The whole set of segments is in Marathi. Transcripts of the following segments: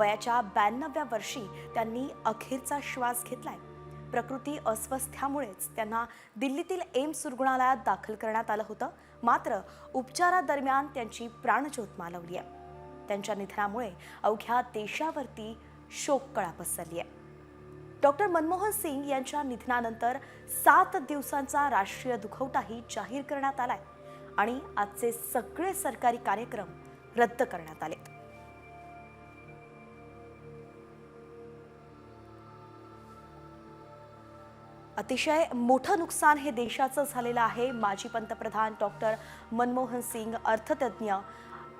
वयाच्या ब्याण्णव्या वर्षी त्यांनी अखेरचा श्वास घेतलाय. प्रकृती अस्वस्थ्यामुळेच त्यांना दिल्लीतील एम्स रुग्णालयात दाखल करण्यात आलं होतं. मात्र उपचारादरम्यान त्यांची प्राणज्योत मालवली आहे. त्यांच्या निधनामुळे अवघ्या देशावरती शोककळा पसरली आहे डॉक्टर मनमोहन सिंग यांच्या निधनानंतर सात दिवसांचा राष्ट्रीय दुखवटाही जाहीर करण्यात आलाय आणि आजचे सगळे सरकारी कार्यक्रम रद्द करण्यात आले अतिशय मोठं नुकसान हे देशाचं झालेलं आहे. माजी पंतप्रधान डॉक्टर मनमोहन सिंग अर्थतज्ञ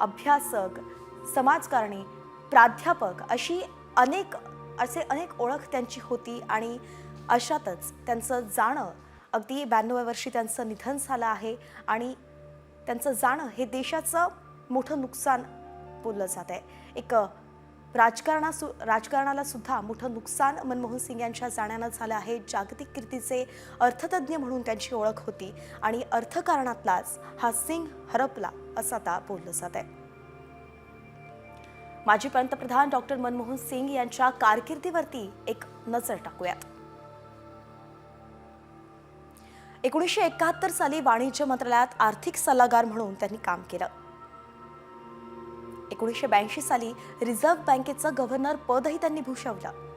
अभ्यासक समाजकारणी प्राध्यापक अशी अनेक असे अनेक ओळख त्यांची होती आणि अशातच त्यांचं जाणं अगदी ब्याण्णव्या वर्षी त्यांचं निधन झालं आहे आणि त्यांचं जाणं हे देशाचं मोठं नुकसान बोललं जात आहे एक राजकारणा सु राजकारणाला सुद्धा मोठं नुकसान मनमोहन सिंग यांच्या जाण्यानं झालं आहे. जागतिक कीर्तीचे अर्थतज्ञ म्हणून त्यांची ओळख होती आणि अर्थकारणातलाच हा सिंग हरपला असं आता बोललं जात आहे. माजी पंतप्रधान डॉक्टर मनमोहन सिंग यांच्या कारकिर्दीवरती एक नजर टाकूयात. एकोणीसशे एकाहत्तर साली वाणिज्य मंत्रालयात आर्थिक सल्लागार म्हणून त्यांनी काम केलं. एकोणीसशे ब्याऐंशी साली रिझर्व्ह बँकेचं गव्हर्नर पदही त्यांनी भूषवलं.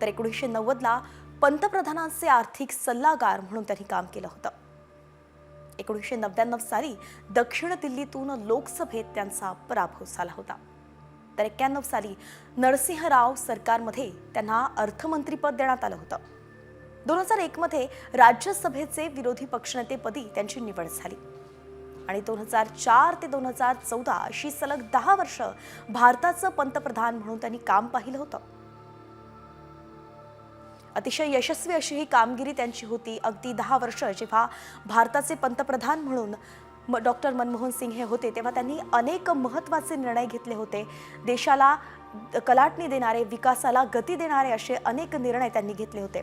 तर एकोणीसशे नव्वदला पंतप्रधानांचे आर्थिक सल्लागार म्हणून त्यांनी काम केलं होतं. एकोणीसशे नव्याण्णव साली दक्षिण दिल्लीतून लोकसभेत त्यांचा पराभव झाला होता. तर एक्क्याण्णव साली नरसिंहराव सरकारमध्ये त्यांना अर्थमंत्रीपद देण्यात आलं होतं. दोन हजार एकमध्ये राज्यसभेचे विरोधी पक्षनेतेपदी त्यांची निवड झाली. आणि दोन हजार चार ते दोन हजार चौदा अशी सलग दहा वर्ष भारताचं पंतप्रधान म्हणून त्यांनी काम पाहिलं होतं. अतिशय यशस्वी अशी ही कामगिरी त्यांची होती. अगदी दहा वर्ष जेव्हा भारताचे पंतप्रधान म्हणून डॉक्टर मनमोहन सिंग हे होते तेव्हा त्यांनी अनेक महत्त्वाचे निर्णय घेतले होते. देशाला कलाटणी देणारे विकासाला गती देणारे असे अनेक निर्णय त्यांनी घेतले होते.